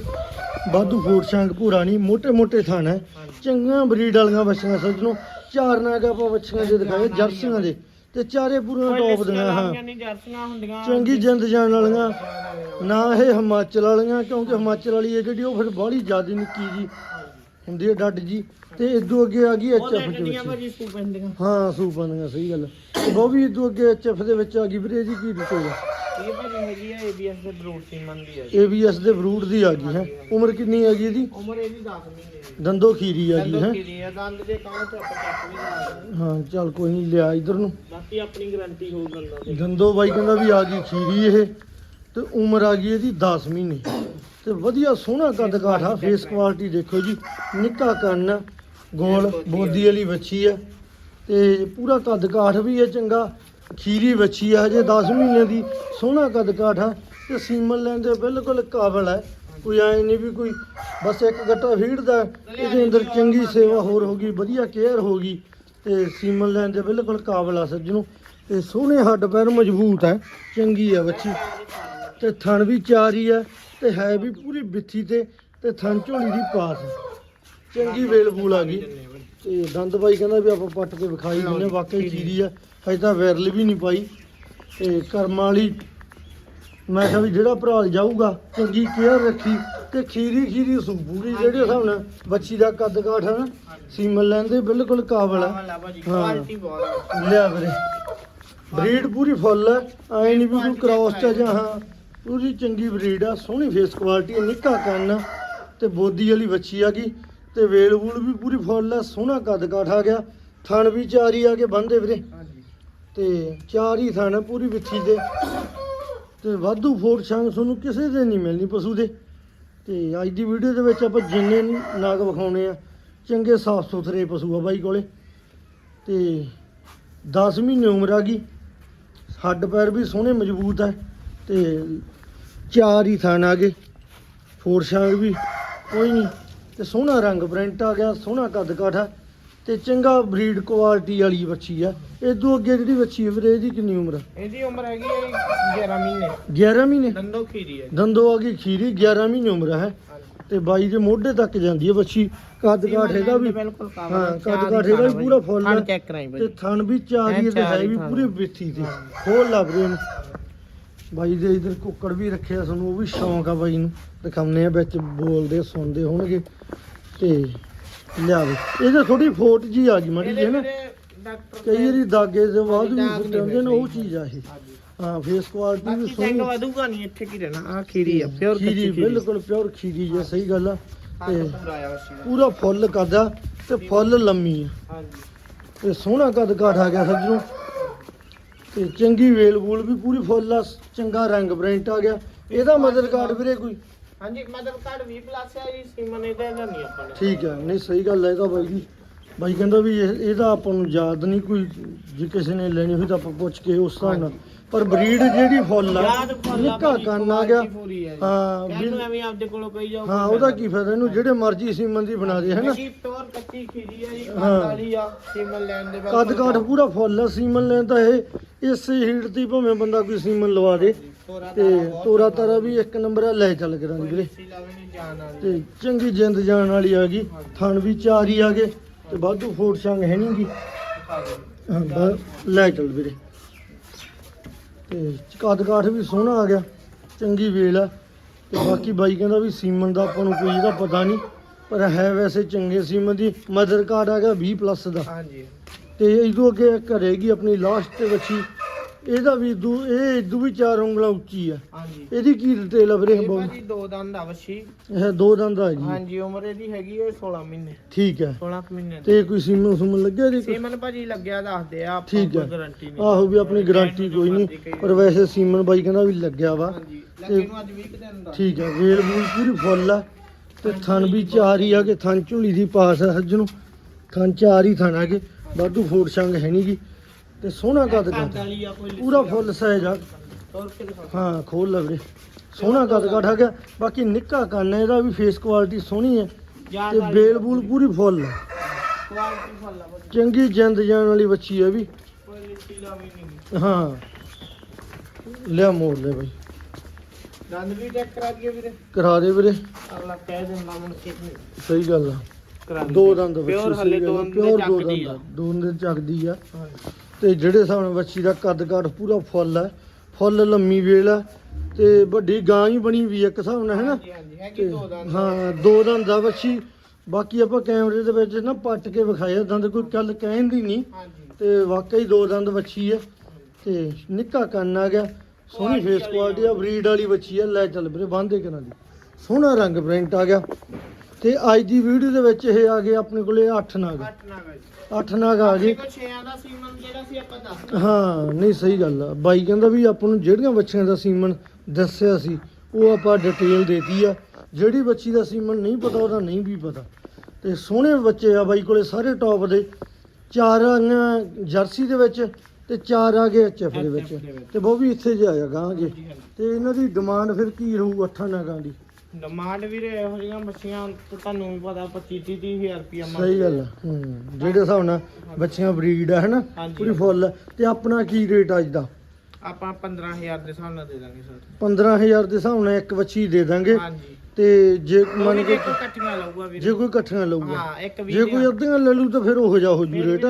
ਵਾਧੂ ਫੋਰ ਸ਼ੰਗ ਪੂਰਾ ਨਹੀਂ ਮੋਟੇ ਮੋਟੇ ਥਾਂ ਹੈ ਚੰਗੀਆਂ ਬਰੀਡ ਵਾਲੀਆਂ ਬੱਚੀਆਂ ਸੱਜਣੋ ਚਾਰ ਨਾ ਨਾਗਾ ਆਪਾਂ ਬੱਚੀਆਂ ਦੇ ਦਿਖਾਏ ਜਰਸੀਆਂ ਦੇ। ਤੇ ਚਾਰੇ ਪੂਰੀਆਂ ਟੌਪ ਦੀਆਂ ਹਾਂ। ਚੰਗੀ ਜਿੰਦ ਜਾਣ ਵਾਲੀਆਂ ਨਾ ਇਹ ਹਿਮਾਚਲ ਵਾਲੀਆਂ ਕਿਉਂਕਿ ਹਿਮਾਚਲ ਵਾਲੀ ਇਹ ਜਿਹੜੀ ਉਹ ਫਿਰ ਬਾਹਲੀ ਜ਼ਿਆਦਾ ਨਿੱਕੀ ਜੀ ਹੁੰਦੀ ਹੈ ਡੱਡ ਜੀ। ਤੇ ਇਦੋਂ ਅੱਗੇ ਆ ਗਈ ਐਚਐਫ ਦੇ ਵਿੱਚ। ਭਾਜੀ ਪੈਂਦੀਆਂ। ਹਾਂ ਸੂਪਾਂ ਦੀਆਂ ਸਹੀ ਗੱਲ ਉਹ ਵੀ ਇਦੋਂ ਅੱਗੇ ਐਚਐਫ ਦੇ ਵਿੱਚ ਆ ਗਈ ਵੀਰੇ ਜੀ ਕੀ ਦਿੱਤੇਗਾ ਇਹ ਭਾਜੀ ਹੈਗੀ ਏਬੀਐਸ ਦੇ ਬਰੂਟ ਸੀਮਨ ਦੀ ਹੈ ਜੀ। ਏਬੀਐਸ ਦੇ ਬਰੂਡ ਦੀ ਆ ਗਈ ਹੈ। ਉਮਰ ਕਿੰਨੀ ਹੈਗੀ ਇਹਦੀ? ਉਮਰ ਇਹਦੀ 10 ਮਹੀਨੇ ਦੰਦੋ ਖੀਰੀ ਆ ਗਈ ਹੈ। ਦੰਦੋਂ ਹੈ ਦੰਦ ਦੇ ਕਾਹ ਤੋਂ ਆਪਾਂ ਚੈੱਕ ਵੀ ਕਰਾ ਦਿੰਦੇ ਹਾਂ ਚੱਲ ਕੋਈ ਨਹੀਂ ਲਿਆ ਇਧਰ ਨੂੰ। ਬਾਕੀ ਆਪਣੀ ਗਾਰੰਟੀ ਦੰਦਾਂ ਦੀ। ਦੰਦੋ ਬਾਈ ਕਹਿੰਦਾ ਵੀ ਆ ਗਈ ਖੀਰੀ ਇਹ ਤੇ ਉਮਰ ਆ ਗਈ ਇਹਦੀ 10 ਮਹੀਨੇ। ਤੇ ਵਧੀਆ ਸੋਹਣਾ ਕੱਦ ਕਾਠਾ ਫੇਸ ਕੁਆਲਿਟੀ ਦੇਖੋ ਜੀ, ਨਿੱਕਾ ਕੰਨ, ਗੋਲ, ਬੋਦੀ ਵਾਲੀ ਵੱਛੀ ਆ, ਤੇ ਪੂਰਾ ਕੱਦ ਕਾਠ ਵੀ ਹੈ ਚੰਗਾ, ਖੀਰੀ ਵੱਛੀ ਆ, ਹਜੇ 10 ਮਹੀਨੇ ਦੀ, ਸੋਹਣਾ ਕੱਦ ਕਾਠ ਆ, ਤੇ ਸੀਮਨ ਲੈਣ ਦੇ ਬਿਲਕੁਲ ਕਾਬਲ ਹੈ ਕੋਈ ਐ ਨਹੀਂ ਵੀ ਕੋਈ ਬਸ ਇੱਕ ਗੱਟਾ ਫੀਡਦਾ ਇਹਦੇ ਅੰਦਰ ਚੰਗੀ ਸੇਵਾ ਹੋਰ ਹੋ ਗਈ, ਵਧੀਆ ਕੇਅਰ ਹੋ ਗਈ, ਤੇ ਸੀਮਨ ਲੈਣ ਦੇ ਬਿਲਕੁਲ ਕਾਬਲ ਆ ਸੱਜਣੋ, ਤੇ ਸੋਹਣੇ ਹੱਡ ਪੈਰ ਮਜ਼ਬੂਤ ਹੈ ਚੰਗੀ ਆ ਬੱਚੀ ਤੇ ਥਣ ਵੀ ਚਾਰ ਹੀ ਆ ਤੇ ਹੈ ਵੀ ਪੂਰੀ ਬਿੱਥੀ ਤੇ ਤੇ ਥਣ ਝੋਲੀ ਦੀ ਪਾਸ। ਚੰਗੀ ਵੇਲ ਬੂਲ ਆ ਗਈ। ਤੇ ਦੰਦ ਬਾਈ ਕਹਿੰਦਾ ਵੀ ਆਪਾਂ ਪੱਟ ਕੇ ਵਿਖਾਈ ਹਾਂ, ਵਾਕਈ ਚੀਰੀ ਆ। ਹਜੇ ਤਾਂ ਵਾਇਰਲ ਵੀ ਨਹੀਂ ਪਾਈ। ਤੇ ਕਰਮਾਂ ਵਾਲੀ ਮੈਂ ਕਿਹਾ ਵੀ ਜਿਹੜਾ ਭਰਾ ਜਾਊਗਾ ਚੰਗੀ ਕੇਅਰ ਰੱਖੀ ਤੇ ਖੀਰੀ ਖੀਰੀ ਸੂਪੂਗੀ ਜਿਹੜੇ ਹਿਸਾਬ ਨਾਲ ਬੱਚੀ ਦਾ ਕੱਦ ਕਾਠ ਹੈ ਨਾ ਸੀਮਨ ਲੈਂਦੇ ਬਿਲਕੁਲ ਕਾਬਲ ਹੈ। ਹਾਂ। ਲਿਆ ਵੀਰੇ। ਬਰੀਡ ਪੂਰੀ ਫੁੱਲ ਐ ਨਹੀਂ ਵੀ ਕੋਈ ਕ੍ਰਾਸ ਚ ਜਾਂ ਹਾਂ। ਪੂਰੀ ਚੰਗੀ ਬਰੀਡ ਆ ਸੋਹਣੀ ਫੇਸ ਕੁਆਲਿਟੀ ਹੈ ਨਿੱਕਾ ਕੰਨ ਆ, ਤੇ ਬੋਦੀ ਵਾਲੀ ਬੱਚੀ ਆ ਗਈ। ਤੇ ਵੇਲ ਵੂਲ ਵੀ ਪੂਰੀ ਫੁੱਲ ਹੈ ਸੋਹਣਾ ਕੱਦ ਕਾਠ ਆ ਗਿਆ। ਥਣ ਵੀ ਚਾਰੀ ਆ ਕੇ ਬੰਦੇ ਵੀਰੇ। ਤੇ ਚਾਰ ਹੀ ਥਣ ਆ ਪੂਰੀ ਵਿੱਥੀ ਤੇ ਤੇ ਵਾਧੂ ਫੋਟ ਛੰਗ ਤੁਹਾਨੂੰ ਕਿਸੇ ਦੇ ਨਹੀਂ ਮਿਲਣੀ ਪਸ਼ੂ ਦੇ। ਤੇ ਅੱਜ ਦੀ ਵੀਡੀਓ ਦੇ ਵਿੱਚ ਆਪਾਂ ਜਿੰਨੇ ਨਾਗ ਵਿਖਾਉਣੇ ਆ ਚੰਗੇ ਸਾਫ਼ ਸੁਥਰੇ ਪਸ਼ੂ ਆ ਬਾਈ ਕੋਲੇ। ਤੇ 10 ਮਹੀਨੇ ਉਮਰ ਆ ਗਈ। ਹੱਡ ਪੈਰ ਵੀ ਸੋਹਣੇ ਮਜ਼ਬੂਤ ਹੈ ਤੇ ਚਾਰ ਹੀ ਥਣ ਆ ਗਏ। ਫੋਰ ਛੰਗ ਵੀ ਕੋਈ ਨਹੀਂ। ਤੇ ਸੋਹਣਾ ਰੰਗ ਪ੍ਰਿੰਟ ਆ ਗਿਆ ਸੋਹਣਾ ਕੱਦ ਕਾਠਾ ਤੇ ਚੰਗਾ ਬਰੀਡ ਕੁਆਲਿਟੀ ਵਾਲੀ ਬੱਚੀ ਆ। ਇਦੋਂ ਅੱਗੇ ਜਿਹੜੀ ਬੱਚੀ ਹੈ ਵੀਰੇ ਇਹਦੀ ਕਿੰਨੀ ਉਮਰ ਆ? ਇਹਦੀ ਉਮਰ ਹੈਗੀ ਹੈ 11 ਮਹੀਨੇ। 11 ਮਹੀਨੇ? ਦੰਦੋ ਖੀਰੀ ਹੈ ਦੰਦੋ ਆ ਗਈ ਖੀਰੀ 11 ਮਹੀਨੇ ਉਮਰ ਹੈ। ਤੇ ਬਾਈ ਦੇ ਮੋਢੇ ਤੱਕ ਜਾਂਦੀ ਹੈ ਬੱਚੀ ਕੱਦ ਕਾਠ ਇਹਦਾ ਵੀ ਹਾਂ, ਕੱਦ ਕਾਠ ਇਹਦਾ ਵੀ ਪੂਰਾ ਫੁੱਲ ਤੇ ਥਣ ਵੀ ਚਾਰੀ ਤੇ ਹੈ ਵੀ ਪੂਰੀ ਬਿੱਥੀ ਤੇ। ਖੋਲ ਲੱਭ ਰਹੇ ਨੇ ਬਾਈ ਦੇ ਇਧਰ ਕੁੱਕੜ ਵੀ ਰੱਖਿਆ ਸਾਨੂੰ ਉਹ ਵੀ ਸ਼ੌਂਕ ਆ ਬਾਈ ਨੂੰ। ਦਿਖਾਉਂਦੇ ਆ ਵਿੱਚ ਬੋਲਦੇ ਸੁਣਦੇ ਹੋਣਗੇ। ਤੇ ਲਿਆ ਵੀ ਇਹਦੇ ਥੋੜੀ ਫੋਟ ਜੀ ਆ ਗਈ ਮੜੀ ਹੈ ਨਾ? ਕਈ ਵਾਰੀ ਦਾਗੇ ਦੇ ਬਾਅਦ ਵੀ ਫੁੱਟ ਜਾਂਦੇ ਨੇ ਉਹ ਚੀਜ਼ ਆ ਇਹ। ਹਾਂ ਫੇਸ ਕੁਆਲਿਟੀ ਵੀ ਸੋਹਣੀ। ਚੰਗ ਵਧੂਗਾ ਨਹੀਂ ਇੱਥੇ ਕੀ ਰਹਿਣਾ? ਆ ਖੀਰੀ ਆ ਪਿਓਰ ਖੀਰੀ ਬਿਲਕੁਲ ਪਿਓਰ ਖੀਰੀ ਹੈ ਸਹੀ ਗੱਲ ਆ। ਤੇ ਪੂਰਾ ਦਾ ਫੁੱਲ ਕੱਦਾ ਤੇ ਫੁੱਲ ਲੰਮੀ ਆ। ਹਾਂਜੀ। ਤੇ ਸੋਹਣਾ ਕੱਦ ਕਾਠ ਆ ਗਿਆ ਸੱਜਣੋ। ਤੇ ਚੰਗੀ ਵੇਲ ਵੂਲ ਵੀ ਪੂਰੀ ਫੁੱਲ ਆ ਚੰਗਾ ਰੰਗ ਪ੍ਰਿੰਟ ਆ ਗਿਆ। ਇਹਦਾ ਮਦਰ ਕਾਰਡ ਵੀਰੇ ਕੋਈ? ਹਾਂਜੀ ਮਦਰ ਕਾਰਡ 20 ਪਲੱਸ ਹੈ ਜੀ ਸੀਮਨ ਇਹਦਾ ਇਹਦਾ ਨਹੀਂ ਆਪਾਂ ਨੇ। ਠੀਕ ਹੈ ਨਹੀਂ ਸਹੀ ਗੱਲ ਹੈ ਇਹਦਾ ਬਾਈ ਜੀ। ਬਾਈ ਕਹਿੰਦਾ ਵੀ ਇਹ- ਇਹਦਾ ਆਪਾਂ ਨੂੰ ਯਾਦ ਨਹੀਂ ਕੋਈ ਜੇ ਕਿਸੇ ਨੇ ਲੈਣੀ ਹੋਈ ਤਾਂ ਆਪਾਂ ਪੁੱਛ ਕੇ ਉਸ ਹਿਸਾਬ ਨਾਲ। ਪਰ ਬਰੀਡ ਜਿਹੜੀ ਫੁੱਲ ਆ ਯਾਦ ਫੁੱਲ ਆ ਨਿੱਕਾ ਭਾਜੀ, ਕੰਨ ਆ ਗਿਆ। quality ਪੂਰੀ ਹੈ ਜੀ। ਹਾਂ ਕਹਿਣ ਬਿਲ- ਨੂੰ ਐਵੇਂ ਆਪਦੇ ਕੋਲੋਂ ਕਹੀ ਜਾਓ ਹਾਂ ਉਹਦਾ ਕੀ ਫਾਇਦਾ ਇਹਨੂੰ ਜਿਹੜੇ ਮਰਜ਼ੀ ਸੀਮਨ ਦੀ ਬਣਾ ਦੇ ਹੈਨਾ ਜੀ ਪਿਓਰ ਕੱਚੀ ਖੀਰੀ ਹੈ ਜੀ ਹਾਂ। ਕੱਦ ਵਾਲੀ ਆ ਸੀਮਨ ਲੈਣ ਦੇ ਕੱਦ ਕਾਠ ਪੂਰਾ ਫੁੱਲ ਆ ਸੀਮਨ ਲੈਣ ਤਾਂ ਇਹ ਇਸੇ ਹੀਟ ਦੀ ਭਾਵੇਂ ਬੰਦਾ ਕੋਈ ਸੀਮਨ ਲਵਾ ਦੇ ਤੇ ਤੋਰਾ ਤਾਰਾ ਵੀ ਇੱਕ ਨੰਬਰ ਆ ਲੈ ਚੱਲ ਕਰਾਂਗੇ ਵੀਰੇ। ਤੇ ਚੰਗੀ ਜਿੰਦ ਜਾਣ ਵਾਲੀ ਆ ਗਈ ਥਣ ਵੀ ਚਾਰ ਹੀ ਆ ਗਏ ਤੇ ਵਾਧੂ ਫੋਟ ਸੰਗ ਹੈ ਨਹੀਂ ਗੀ। ਦਿਖਾ ਦਿਓ। ਹਾਂ, ਬਸ ਲੈ ਚੱਲ ਵੀਰੇ। ਤੇ ਕੱਦ ਕਾਠ ਵੀ ਸੋਹਣਾ ਆ ਗਿਆ ਚੰਗੀ ਵੇਲ ਆ। ਤੇ ਬਾਕੀ ਬਾਈ ਕਹਿੰਦਾ ਵੀ ਸੀਮਨ ਦਾ ਆਪਾਂ ਨੂੰ ਕੋਈ ਇਹਦਾ ਪਤਾ ਨਹੀਂ ਪਰ ਹੈ ਵੈਸੇ ਚੰਗੇ ਸੀਮਨ ਦੀ ਮਦਰ ਕਾਰਡ ਹੈਗਾ 20 ਪਲੱਸ ਦਾ। ਹਾਂਜੀ। ਤੇ ਇਦੋਂ ਅੱਗੇ ਕਰੇਗੀ ਆਪਣੀ ਲਾਸਟ ਤੇ ਬੱਚੀ ਇਹਦਾ ਵੀ ਇਦੂ ਇਹ ਇਦੂ ਵੀ ਚਾਰ ਉਂਗਲਾਂ ਉੱਚੀ ਆ। ਹਾਂਜੀ। ਇਹਦੀ ਕੀ ਡਿਟੇਲ ਆ ਵੀਰੇ ਇਹ ਬਹੁਤ ਭਾਜੀ ਦੋ ਦੰਦ ਆ ਵੱਛੀ। ਇਹ ਦੋ ਦੰਦ ਆ ਜੀ। ਹਾਂਜੀ ਉਮਰ ਇਹਦੀ ਹੈਗੀ ਹੈ 16 ਮਹੀਨੇ। ਠੀਕ ਹੈ 16 ਕੁ ਮਹੀਨੇ ਦੀ। ਤੇ ਕੋਈ ਸੀਮਨ ਸੁਮਨ ਲੱਗਿਆ ਦੀ ਸੀਮਨ ਭਾਜੀ ਲੱਗਿਆ ਦੱਸਦੇ ਆ ਆਪਾਂ ਠੀਕ ਕੋਈ ਹੈ। ਗਾਰੰਟੀ ਨਹੀਂ। ਆਹੋ ਵੀ ਆਪਣੀ ਗਾਰੰਟੀ ਕੋਈ ਨਹੀਂ ਪਰ ਵੈਸੇ ਸੀਮਨ ਬਾਈ ਕਹਿੰਦਾ ਵੀ ਲੱਗਿਆ ਵਾ। ਹਾਂਜੀ ਲੱਗੇ ਨੂੰ ਅੱਜ 20 ਦਿਨ ਦਾ। ਠੀਕ ਹੈ ਵੇਲ ਪੂਰੀ ਫੁੱਲ ਆ। ਤੇ ਥਣ ਵੀ ਚਾਰ ਹੀ ਆ ਕਿ ਥਣ ਝੁਲੀ ਦੀ ਪਾਸ ਆ ਸੱਜ ਨੂੰ ਥਣ ਚਾਰ ਹੀ ਥਣ ਆ ਕੇ ਵਾਧੂ ਫੋੜ ਸੰਗ ਹੈ ਨੀ ਗੀ ਤੇ ਸੋਹਣਾ ਕੱਦ ਕੱਦ। ਕੱਦ ਵਾਲੀ ਆ ਕੋਈ ਪੂਰਾ ਫੁੱਲ ਸਾਈਜ਼ ਆ। ਤੋਰ ਕੇ ਦਿਖਾ ਹਾਂ ਖੋਲ ਲਵੇ ਸੋਹਣਾ ਕੱਦ ਕੱਦ ਆ ਗਿਆ ਬਾਕੀ ਨਿੱਕਾ ਕੰਨ ਹੈ ਇਹਦਾ ਵੀ ਫੇਸ ਕੁਆਲਿਟੀ ਸੋਹਣੀ ਹੈ ਤੇ ਬੇਲ ਬੂਲ ਪੂਰੀ ਫੁੱਲ ਆ। ਕੁਆਲਿਟੀ ਫਲ ਆ ਭਾਜੀ ਚੰਗੀ ਜਿੰਦ ਜਾਣ ਵਾਲੀ ਬੱਚੀ ਹੈ ਵੀ। ਨਹੀਂ ਹਾਂ। ਲਿਆ ਮੋੜ ਲੈ ਬਾਈ। ਦੰਦ ਵੀ ਚੈੱਕ ਕਰਾ ਦਈਏ ਵੀਰੇ। ਕਰਾ ਦੇ ਵੀਰੇ। ਅਗਲਾ ਕਹਿ ਦਿੰਦਾ ਮੁੜ ਕੇ ਸਹੀ ਗੱਲ ਆ। ਕਰਾ ਦੋ ਦੰਦ ਪਿਓਰ ਹਲੇ ਦੋ ਦੰਦ ਪਿਓਰ ਦੋ ਚੱਕਦੀ ਆ। ਦੰਦ ਦੋ ਦੰਦ ਚੱਕਦੀ ਆ। ਹਾਂਜੀ ਤੇ ਜਿਹੜੇ ਹਿਸਾਬ ਨਾਲ ਬੱਚੀ ਦਾ ਕੱਦ ਕਾਠ ਪੂਰਾ ਫੁੱਲ ਹੈ ਫੁੱਲ ਲੰਮੀ ਵੇਲ ਹੈ ਤੇ ਵੱਡੀ ਗਾਂ ਹੀ ਬਣੀ ਵੀ ਇੱਕ ਹਿਸਾਬ ਨਾਲ ਹੈ ਨਾ ਹਾਂਜੀ ਹਾਂਜੀ ਹੈਗੀ ਤੇ ਦੋ ਦੰਦ। ਹਾਂ ਦੋ ਦੰਦ ਆ ਬੱਚੀ ਬਾਕੀ ਆਪਾਂ ਕੈਮਰੇ ਦੇ ਵਿੱਚ ਨਾ ਪੱਟ ਕੇ ਵਿਖਾਇਆ ਦੰਦ ਕੋਈ ਗੱਲ ਕਹਿਣ ਦੀ ਨਹੀਂ। ਹਾਂਜੀ। ਤੇ ਵਾਕਈ ਦੋ ਦੰਦ ਬੱਚੀ ਹੈ ਤੇ ਨਿੱਕਾ ਕੰਨ ਆ ਗਿਆ। ਸੋਹਣੀ ਫੇਸ ਕੁਆਲਿਟੀ ਆ ਬਰੀਡ ਵਾਲੀ ਬੱਚੀ ਆ। ਲੈ ਚੱਲ ਵੀਰੇ ਬੰਦੇ ਕਿਨਾਂ ਦੀ। ਸੋਹਣਾ ਰੰਗ ਪ੍ਰਿੰਟ ਆ ਗਿਆ। ਤੇ ਅੱਜ ਦੀ ਵੀਡੀਓ ਦੇ ਵਿੱਚ ਇਹ ਆ ਗਏ ਆਪਣੇ ਕੋਲੇ 8 ਨਾਗ। ਘੱਟ ਨਾ ਗਈ 8 ਨਾਗ ਆ ਗਏ। ਕੋ ਛੇਆਂ ਦਾ ਸੀਮਨ ਜਿਹੜਾ ਸੀ ਆਪਾਂ ਦੱਸ ਹਾਂ ਨਹੀਂ ਸਹੀ ਗੱਲ ਆ। ਬਾਈ ਕਹਿੰਦਾ ਵੀ ਆਪਾਂ ਨੂੰ ਜਿਹੜੀਆਂ ਬੱਚੀਆਂ ਦਾ ਸੀਮਨ ਦੱਸਿਆ ਸੀ ਉਹ ਆਪਾਂ ਡਿਟੇਲ ਦੇਤੀ ਆ। ਜਿਹੜੀ ਬੱਚੀ ਦਾ ਸੀਮਨ ਨਹੀਂ ਪਤਾ ਉਹਦਾ ਨਹੀਂ ਵੀ ਪਤਾ। ਤੇ ਸੋਹਣੇ ਬੱਚੇ ਆ ਬਾਈ ਕੋਲੇ ਸਾਰੇ ਟੌਪ ਦੇ। ਚਾਰ ਜਰਸੀ ਦੇ ਵਿੱਚ ਤੇ ਚਾਰ ਆ ਗਏ ਐਚਐਫ ਦੇ ਵਿੱਚ। ਤੇ ਉਹ ਵੀ ਇੱਥੇ ਜੇ ਹਾਂਜੀ। ਤੇ ਇਹਨਾਂ ਦੀ ਡਿਮਾਂਡ ਫਿਰ ਕੀ ਰਹੂ ਅੱਠਾਂ ਨਾਗਾਂ ਦੀ? ਡਿਮਾਂਡ ਵੀਰੇ ਇਹੋ ਜਿਹੀਆਂ ਬੱਚੀਆਂ ਤੇ ਤੁਹਾਨੂੰ ਵੀ ਪਤਾ 25 30 ਹਜ਼ਾਰ ਰੁਪਇਆ ਸਹੀ ਗੱਲ ਆ। ਹੂੰ ਜਿਹੜੇ ਹਿਸਾਬ ਨਾਲ ਬੱਚੀਆਂ ਬਰੀਡ ਆ ਹਨਾ ਹਾਂਜੀ। ਪੂਰੀ ਫੁੱਲ ਤੇ ਆਪਣਾ ਕੀ ਰੇਟ ਅੱਜ ਦਾ? ਆਪਾਂ 15000 ਦੇ ਹਿਸਾਬ ਨਾਲ ਦੇ ਦਾਂਗੇ ਸਰ। 15000 ਦੇ ਹਿਸਾਬ ਨਾਲ ਇੱਕ ਬੱਚੀ ਦੇ ਦਾਂਗੇ। ਹਾਂਜੀ। ਤੇ ਜੇ ਮੰਨ ਕੇ ਕੇ ਇਕੱਠੀਆਂ ਲਊਗਾ ਵੀਰੇ। ਜੇ ਕੋਈ ਇਕੱਠੀਆਂ ਲਊਗਾ। ਹਾਂ ਇੱਕ ਵੀ ਜੇ ਕੋਈ ਅੱਧੀਆਂ ਲੈ ਲੂ ਤਾਂ ਫਿਰ ਉਹ ਜਾ ਹੋ ਜੂ ਰੇਟ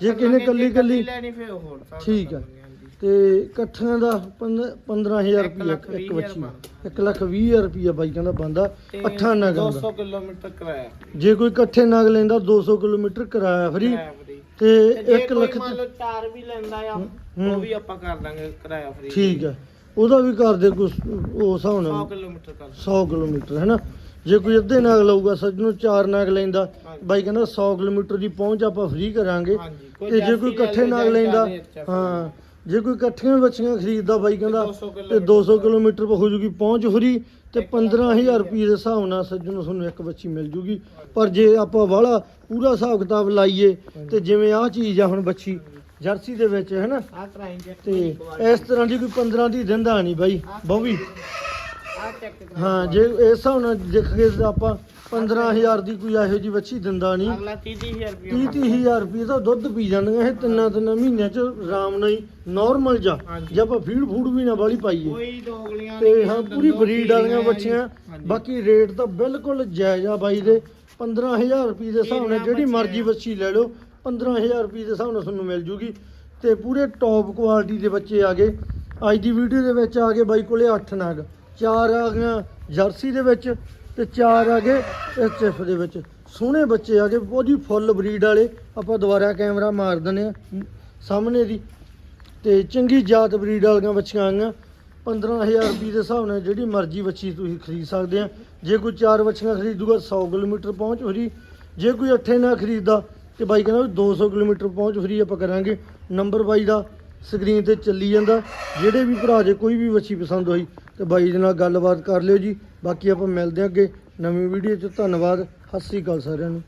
ਜੇ ਕਿਸੇ ਨੇ ਕੱਲੀ ਕੱਲੀ ਲੈਣੀ ਫਿਰ ਉਹ ਹੋਰ ਹਿਸਾਬ ਨਾਲ ਠੀਕ ਆ। ਕਰਾਂਗੇ। ਤੇ ਇਕੱਠਿਆਂ ਦਾ 15000 ਇੱਕ ਰੁਪਏ ਇੱਕ ਬੱਚੀ ਬਣਦਾ। 1 ਲੱਖ 20000 ਰੁਪਏ ਬਾਈ ਕਹਿੰਦਾ ਬੰਦਾ ਅੱਠਾਂ ਨਗਾਂ 200 ਦਾ ਕਿਲੋਮੀਟਰ ਕਰਾਇਆ। ਜੇ ਕੋਈ ਇਕੱਠੇ ਨਗ ਲੈਂਦਾ 200 ਕਿਲੋਮੀਟਰ ਕਿਰਾਇਆ ਫਰੀ। ਤੇ ਤੇ ਜੇ 1 ਕੋਈ ਲੱਖ ਮੰਨ ਲਓ ਚਾਰ ਵੀ ਲੈਂਦਾ ਆ। ਉਹ ਵੀ ਆਪਾਂ ਕਰ ਦਾਂਗੇ ਕਿਰਾਇਆ ਫ੍ਰੀ। ਠੀਕ ਹੈ ਉਹਦਾ ਵੀ ਕਰਦੇ ਕੁਛ ਉਹ ਹਿਸਾਬ 100 ਨਾਲ ਕਿਲੋਮੀਟਰ ਕਰ। 100 ਕਿਲੋਮੀਟਰ ਹੈ ਨਾ ਜੇ ਕੋਈ ਅੱਧੇ ਨਾਗ ਲਊਗਾ ਸੱਜਣੋਂ ਚਾਰ ਨਾਗ ਲੈਂਦਾ। ਬਾਈ ਕਹਿੰਦਾ 100 ਕਿਲੋਮੀਟਰ ਦੀ ਪਹੁੰਚ ਆਪਾਂ ਫ੍ਰੀ ਕਰਾਂਗੇ। ਤੇ ਜੇ ਕੋਈ ਇਕੱਠੇ ਨਾਗ ਲੈਂਦਾ ਹਾਂ। ਜੇ ਕੋਈ ਇਕੱਠੀਆਂ ਬੱਚੀਆਂ ਖਰੀਦਦਾ ਬਾਈ ਕਹਿੰਦਾ 200 ਤੇ 200 ਕਿਲੋਮੀਟਰ ਹੋ ਜੂਗੀ ਪਹੁੰਚ ਫਰੀ ਤੇ ਇੱਕ ਲੱਖ 15000 ਰੁਪਏ ਦੇ ਹਿਸਾਬ ਨਾਲ ਸੱਜਣ ਨੂੰ ਤੁਹਾਨੂੰ ਇੱਕ ਬੱਚੀ ਮਿਲ ਜੂਗੀ। ਪਰ ਜੇ ਆਪਾਂ ਵਾਲਾ ਪੂਰਾ ਹਿਸਾਬ ਕਿਤਾਬ ਲਾਈਏ ਤੇ ਜਿਵੇਂ ਆਹ ਚੀਜ਼ ਆ ਹੁਣ ਬੱਚੀ ਜਰਸੀ ਦੇ ਵਿੱਚ ਹੈ ਨਾ? ਤੇ ਇਸ ਤਰ੍ਹਾਂ ਦੀ ਕੋਈ 15 ਦੀ ਦਿੰਦਾ ਨਹੀਂ ਬਾਈ ਚੈੱਕ ਹਾਂ ਜੇ ਇਸ ਹਿਸਾਬ ਨਾਲ ਦੇਖੀਏ ਤਾਂ ਆਪਾਂ 15000 ਦੀ ਕੋਈ ਇਹੋ ਜੀ ਬੱਚੀ ਦਿੰਦਾ ਨਹੀਂ। ਅਗਲਾ 30000 ਰੁਪਏ 30 30000 ਰੁਪਏ ਦਾ ਦੁੱਧ ਪੀ ਜਾਂਦੀਆਂ ਇਹ ਤਿੰਨਾਂ ਤਿੰਨਾਂ ਮਹੀਨਿਆਂ ਚ ਆਰਾਮ ਨਾਲ ਹੀ ਨਾਰਮਲ ਜਾ। ਜੇ ਆਪਾਂ ਫੀਡ ਫੂਡ ਵੀ ਨਾ ਵਾਲੀ ਪਾਈਏ। ਕੋਈ ਦੋਗਲੀਆਂ ਤੇ ਹਾਂ ਪੂਰੀ ਬਰੀਡ ਵਾਲੀਆਂ ਬੱਚੀਆਂ। ਬਾਕੀ ਰੇਟ ਤਾਂ ਬਿਲਕੁਲ ਜਾਇਜ਼ ਆ ਬਾਈ ਦੇ। 15000 ਰੁਪਏ ਦੇ ਹਿਸਾਬ ਨਾਲ ਜਿਹੜੀ। ਮਰਜ਼ੀ ਬੱਚੀ ਲੈ ਲਓ। 15000 ਰੁਪਏ ਦੇ ਹਿਸਾਬ ਨਾਲ ਤੁਹਾਨੂੰ ਮਿਲ ਜੂਗੀ। ਤੇ ਪੂਰੇ ਟੌਪ ਕੁਆਲਿਟੀ ਦੇ ਬੱਚੇ ਆ ਗਏ। ਅੱਜ ਦੀ ਵੀਡੀਓ ਦੇ ਵਿੱਚ ਆ ਗਏ ਬਾਈ ਕੋਲੇ 8 ਨਗ। ਚਾਰ ਆ ਗਈਆਂ ਜਰਸੀ ਦੇ ਵਿੱਚ ਤੇ ਚਾਰ ਆ ਗਏ ਐਚਐਫ ਦੇ ਵਿੱਚ। ਸੋਹਣੇ ਬੱਚੇ ਆ ਗਏ ਉਹਦੀ ਫੁੱਲ ਬਰੀਡ ਵਾਲੇ। ਆਪਾਂ ਦੁਬਾਰਾ ਕੈਮਰਾ ਮਾਰ ਦਿੰਦੇ ਆ ਸਾਹਮਣੇ ਦੀ। ਤੇ ਚੰਗੀ ਜਾਤ ਬਰੀਡ ਵਾਲੀਆਂ ਬੱਚੀਆਂ ਆਈਆਂ। 15000 ਰੁਪਏ ਦੇ ਹਿਸਾਬ ਨਾਲ ਜਿਹੜੀ ਮਰਜ਼ੀ ਬੱਚੀ ਤੁਸੀਂ ਖਰੀਦ ਸਕਦੇ ਆ। ਜੇ ਕੋਈ ਚਾਰ ਬੱਚੀਆਂ ਖਰੀਦੂਗਾ 100 ਕਿਲੋਮੀਟਰ ਪਹੁੰਚ ਫਰੀ। ਜੇ ਕੋਈ ਅੱਠੇ ਨਾ ਖਰੀਦਦਾ, ਤੇ ਬਾਈ ਕਹਿੰਦਾ ਵੀ 200 ਕਿਲੋਮੀਟਰ ਪਹੁੰਚ ਫਰੀ ਆਪਾਂ ਕਰਾਂਗੇ। ਨੰਬਰ ਬਾਈ ਦਾ ਸਕਰੀਨ ਤੇ ਚੱਲੀ ਜਾਂਦਾ। ਜਿਹੜੇ ਵੀ ਭਰਾ ਜੇ ਕੋਈ ਵੀ ਬੱਚੀ ਪਸੰਦ ਹੋਈ, ਤੇ ਬਾਈ ਦੇ ਨਾਲ ਗੱਲਬਾਤ ਕਰ ਲਿਓ ਜੀ। ਬਾਕੀ ਆਪਾਂ ਮਿਲਦੇ ਹਾਂ ਅੱਗੇ ਨਵੀਂ ਵੀਡੀਓ 'ਚ। ਧੰਨਵਾਦ। ਸਤਿ ਸ੍ਰੀ ਅਕਾਲ ਸਾਰਿਆਂ ਨੂੰ।